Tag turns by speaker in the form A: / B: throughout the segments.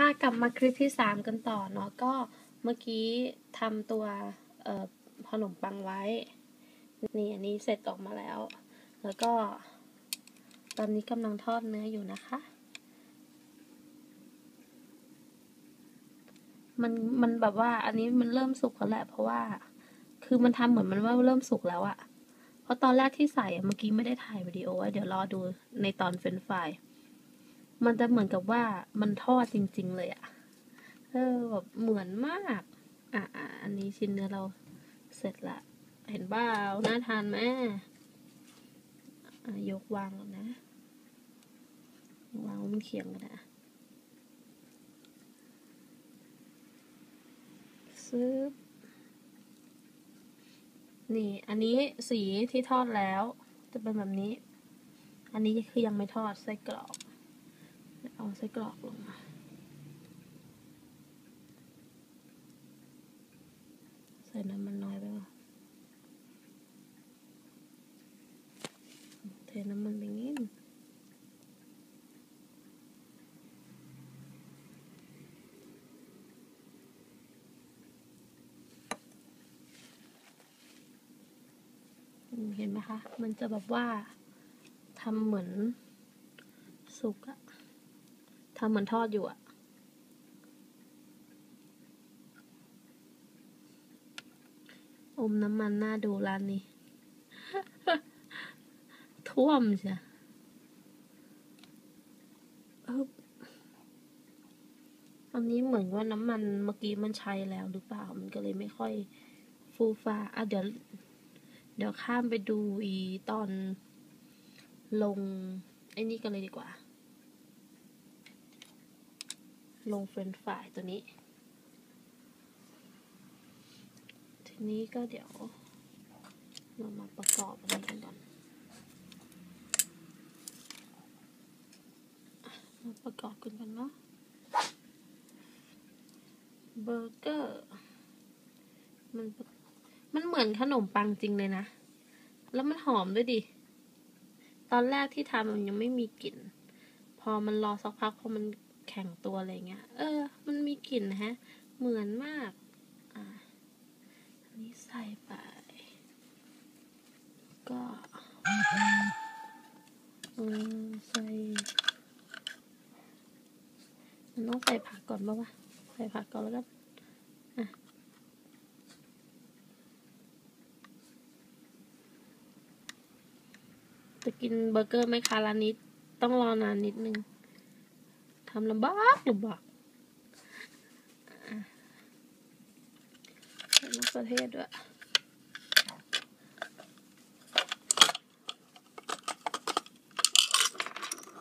A: ค่ะกลับมาคลิปที่สามกันต่อเนาะก็เมื่อกี้ทำตัวเอขนมปังไว้ นี่อันนี้เสร็จออกมาแล้ว แล้วก็ ตอนนี้กำลังทอดเนื้ออยู่นะคะ มันมันแบบว่าอันนี้มันเริ่มสุกแล้วแหละเพราะว่า คือมันทำเหมือนมันว่าเริ่มสุกแล้วอะเพราะตอนแรกที่ใส่เมื่อกี้ไม่ได้ถ่ายวิดีโอไว้เดี๋ยวรอดูในตอนเฟรนช์ฟราย มันจะเหมือนกับว่ามันทอดจริง ๆ เลยอะเออแบบเหมือนมาก อะอันนี้ชิ้นเนื้อเราเสร็จละ เห็นบ้าน่าทานไหมยกวางนนะวางมันเขียงกันนะซึบนี่ อันนี้สีที่ทอดแล้ว จะเป็นแบบนี้ อันนี้คือยังไม่ทอดไส้กรอก เอาไส้กรอกลงมาใส่น้ำมันน้อยไปป่ะเทน้ำมันไปนิดเห็นไหมคะ มันจะแบบว่าทำเหมือนสุกอะ ทำเหมือนทอดอยู่อะอมน้ำมันน่าดูร้านนี้ ท่วมใช่อันนี้เหมือนว่าน้ำมันเมื่อกี้มันใช้แล้วหรือเปล่า มันก็เลยไม่ค่อยฟูฟ้าอะเดี๋ยว เดี๋ยวข้ามไปดูอีตอนลง ไอ้นี่กันเลยดีกว่า ลงเฟรนช์ฟรายตัวนี้ ทีนี้ก็เดี๋ยวเรามาประกอบอันนี้กันก่อนมาประกอบกันกันเนาะเบอร์เกอร์ มันมันเหมือนขนมปังจริงเลยนะ แล้วมันหอมด้วยดิ ตอนแรกที่ทำมันยังไม่มีกลิ่น พอมันรอสักพักพอมัน ข็งตัวอะไรเงี้ย เออ มันมีกลิ่นฮะ เหมือนมาก อ่าอันนี้ใส่ไป ก็เออใส่มันต้องใส่ผักก่อนป่าวะ ใส่ผักก่อนแล้วกันอะจะกินเบอร์เกอร์ไหมคะร้านนี้ต้องรอนานนิดนึง ทำลำบากลำบากใส่มะเขือเทศด้วย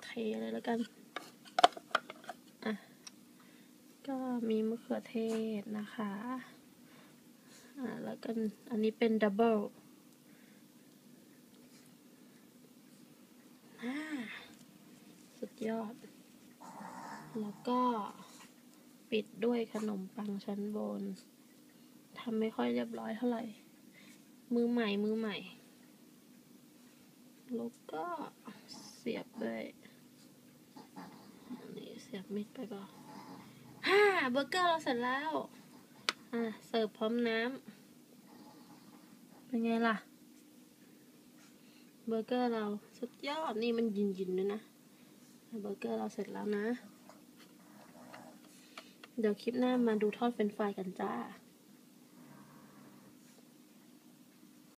A: เทเลยแล้วกัน อะ ก็มีมะเขือเทศนะคะ อ่าแล้วกัน อันนี้เป็นดับเบิลสุดยอด แล้วก็ปิดด้วยขนมปังชั้นบนทำไม่ค่อยเรียบร้อยเท่าไหร่ มือใหม่มือใหม่ แล้วก็เสียบด้วยนนี้เสียบมิดไปก่อนฮ่าเบอร์เกอร์เราเสร็จแล้ว อะ เสิร์ฟพร้อมน้ำเป็นไงล่ะ เบอร์เกอร์เราสุดยอด นี่มันยินยินด้วยนะ เบอร์เกอร์เราเสร็จแล้วนะ เดี๋ยวคลิปหน้ามาดูทอดเฟรนฟรายกันจ้า